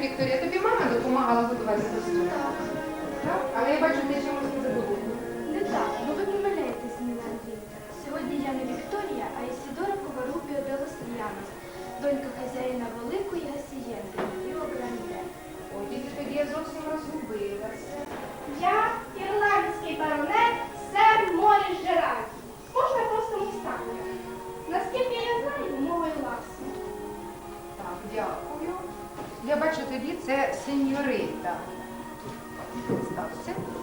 Вікторія, тобі мама допомагала готувати костюм? Так. Так? Але я бачу, ти чомусь не задоволена. Не так, бо ви помиляєтесь, Ніна Андріївна. Сьогодні я не Вікторія, а Ісідора Коварупіо де Лостріянос, донька хазяїна великої гасієнти Ріо Гранде. Ой, тільки тоді я зовсім розгубилася. Я ірландський баронет сер Моріс Джеральд. Сеньорита. Стався. Я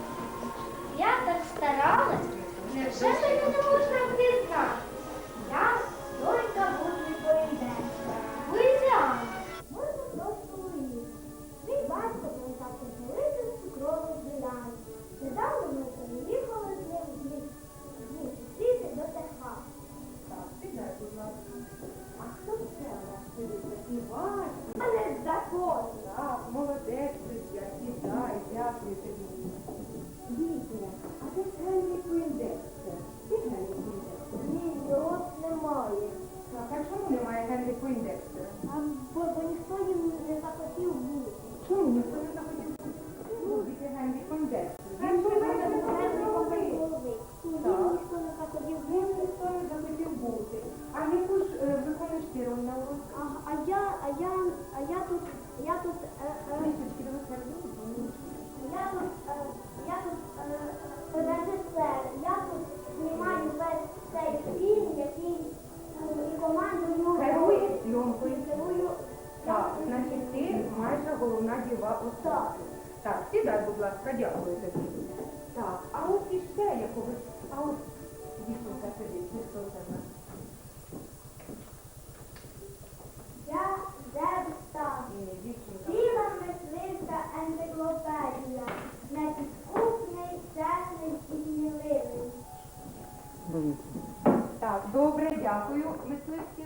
дякую, мисливський.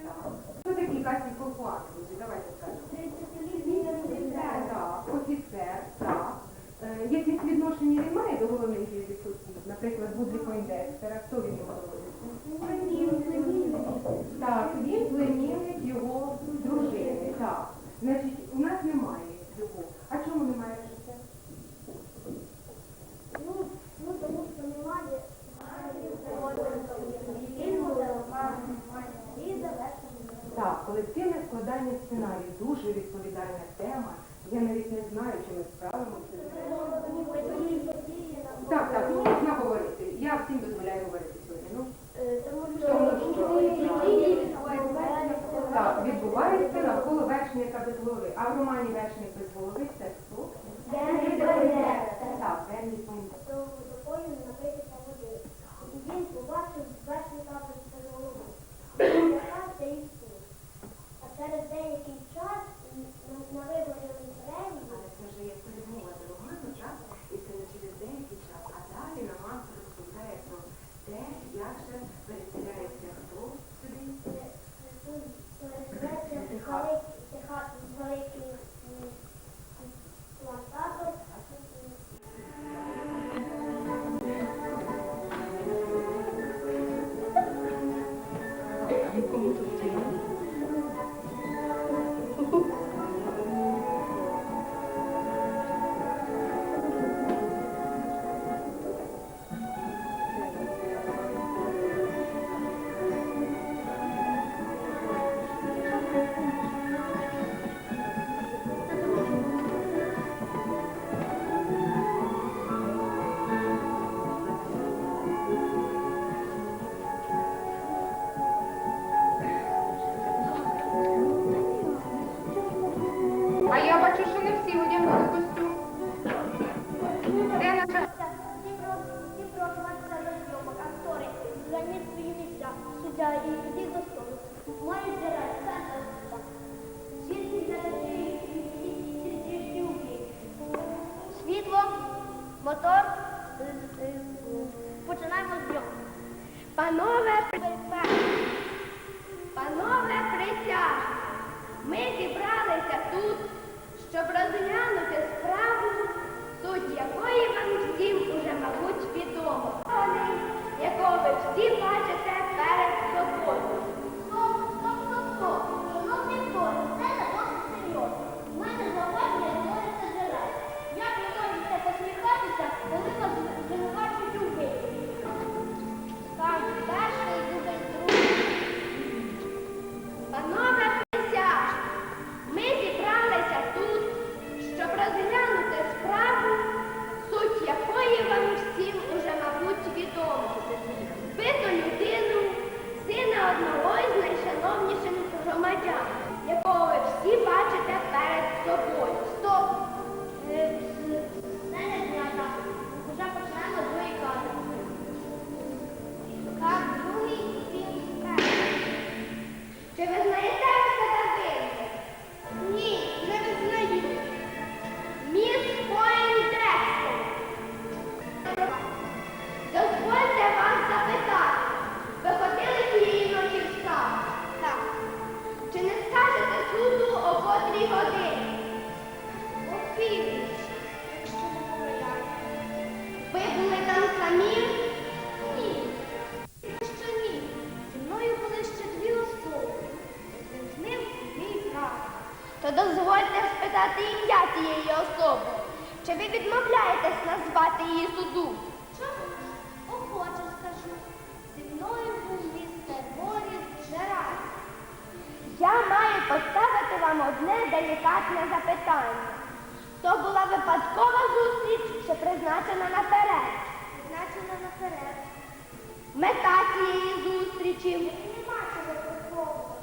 Хто такий Касій Колхуак, друзі? Давайте скажемо. 30-літній. Так, офіцер, так. Е, якесь відношення він має до головних осіб? Наприклад, Будлі Пойндекстера, хто він його робить? Так, він племінник його дружини. Так. Значить, у нас немає його. А чому немає життя? Ну, ну, тому що немає. Фільму і завершення. Так, колективне сценарію дуже відповідальна тема. Я навіть не знаю, чи ми справимося. Так, так, ну можна говорити. Я всім дозволяю говорити сьогодні. Ну, так, відбувається навколо вершника без голови. А в романі Вершник без голови це бачу, що не всі одягнули костюм. Де наша? Суддя і йдіть до столу. Має джерел, центр. Світлі глядачі і. Світло, мотор, е, е, починаємо зйомку. Панове, панове присяжні, ми зібралися тут, щоб розглянути справу, суть якої вам всім уже, мабуть, відомо. Якого ви всі бачите відмовляєтесь назвати її суду? Чому? Охоче скажу. Зі мною був містер Боріс Джеральд. Я маю поставити вам одне делікатне запитання. То була випадкова зустріч, чи призначена наперед? Призначена наперед. Мета цієї зустрічі. Нема чого випадкового.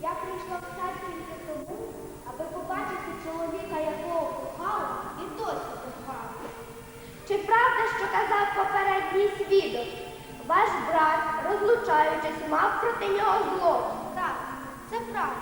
Я прийшла в статі до тому. сказав попередній свідок. Ваш брат, розлучаючись, мав проти нього зло. Так, це правда.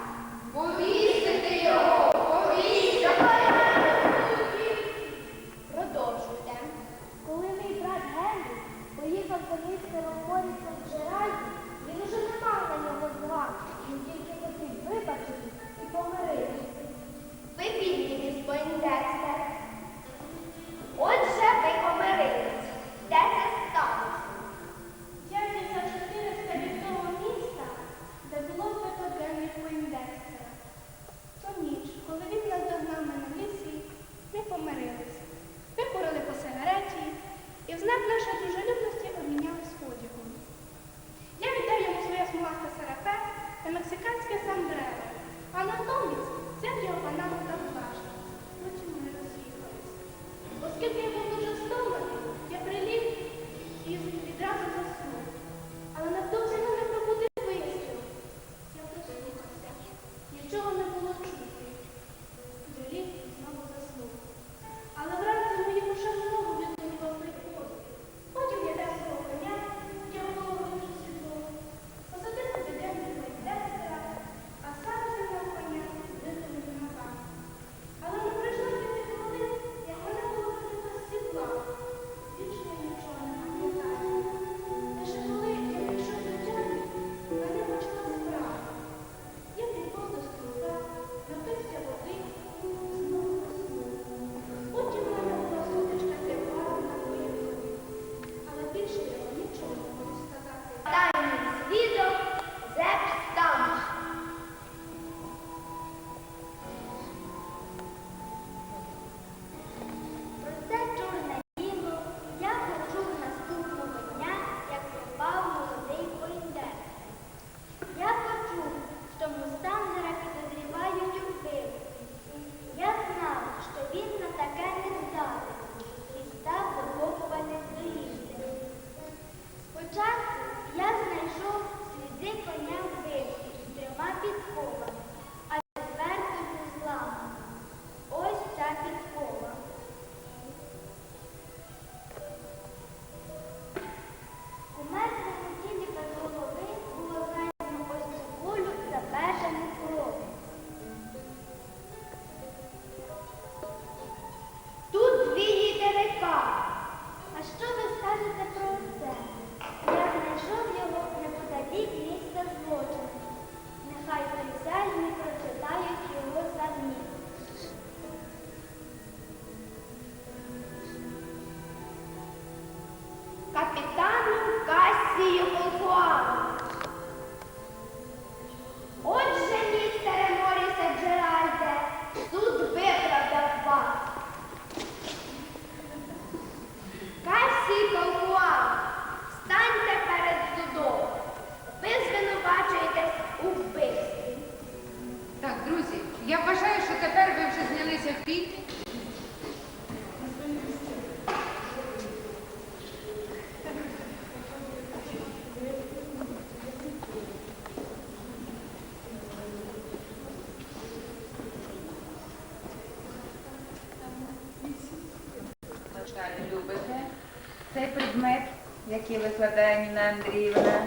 цей предмет, який викладає Ніна Андріївна,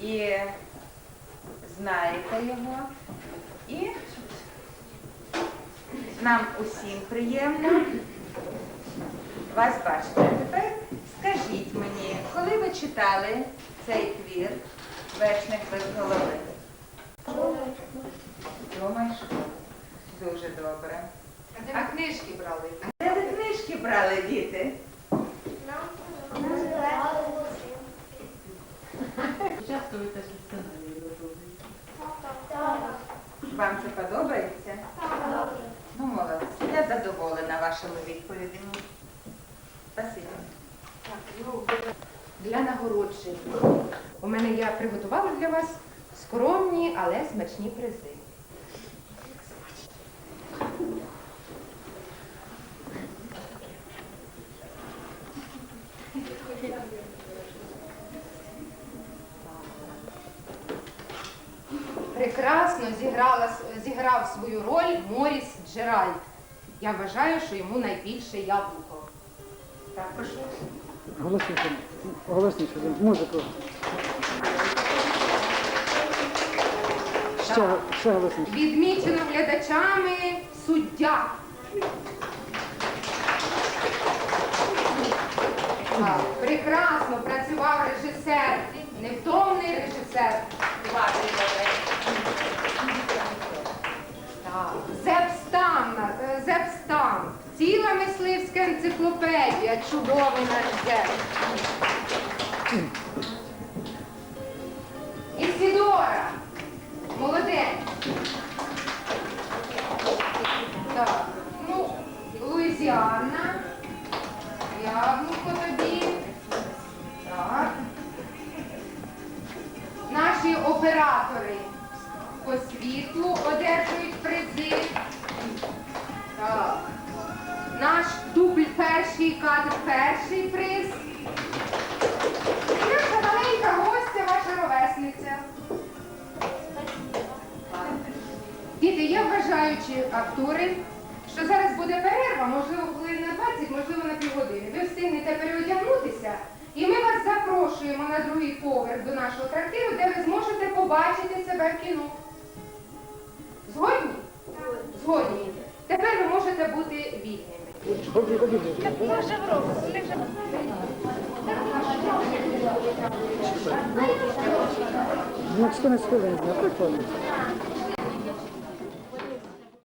і знаєте його. І нам усім приємно вас бачити. Тепер скажіть мені, коли ви читали цей твір Вершник без голови? Думаєш? Дуже добре. А книжки брали? А де ви книжки брали, діти? Часто в сценарії робите? Вам це подобається? Ну, молодці. Я задоволена вашими відповідями. Спасибо. Ну, для нагородження. У мене я приготувала для вас скромні, але смачні призи. Свою роль Моріс Джеральд. Я вважаю, що йому найбільше яблуко. Так, прошу. Голосніше, голосніше, музику. Ще, ще голосніше. Відмічено глядачами суддя. Так, прекрасно працював режисер, невтомний режисер. Так, Зепстам, на- е, Зепстам. Ціла мисливська енциклопедія, чудовий наш зеп. Ісідора. Молодець. Так, ну, Луїзіана. Яблуко тобі. Так. Наші оператори по світлу одержують призи. Наш дубль перший кадр перший приз. І наша маленька гостя, ваша ровесниця. Діти, є вважаючі актори, що зараз буде перерва, можливо, хвилин на 20, можливо, на півгодини. Ви встигнете переодягнутися, і ми вас запрошуємо на другий поверх до нашого трактиру, де ви зможете побачити себе в кіно. Згодні? Згодні. Тепер ви можете бути вільними. Ході, ході, Ну, 14 хвилин, прикольно.